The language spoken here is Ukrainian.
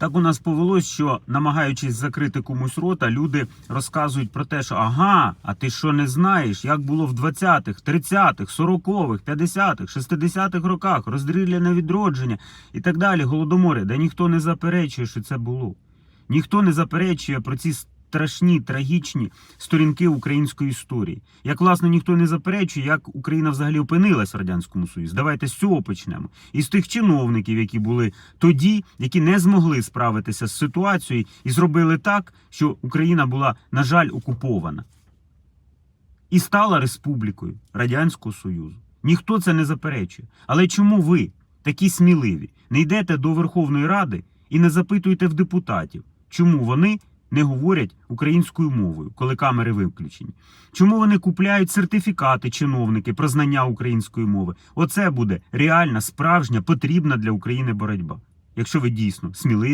Так у нас повелось, що намагаючись закрити комусь рота, люди розказують про те, що ага, а ти що не знаєш, як було в 20-х, 30-х, 40-х, 50-х, 60-х роках, роздріляне відродження і так далі, голодомори. де ніхто не заперечує, що це було. Ніхто не заперечує про ці страшні, трагічні сторінки української історії. Як власне ніхто не заперечує, як Україна взагалі опинилась в радянському Союзі. Давайте з цього почнемо. Із тих чиновників, які були тоді, які не змогли справитися з ситуацією і зробили так, що Україна була, на жаль, окупована і стала республікою Радянського Союзу. Ніхто це не заперечує. Але чому ви, такі сміливі, не йдете до Верховної Ради і не запитуєте в депутатів, чому вони не говорять українською мовою, коли камери виключені? Чому вони купляють сертифікати чиновники про знання української мови? Оце буде реальна, справжня, потрібна для України боротьба. Якщо ви дійсно сміливі.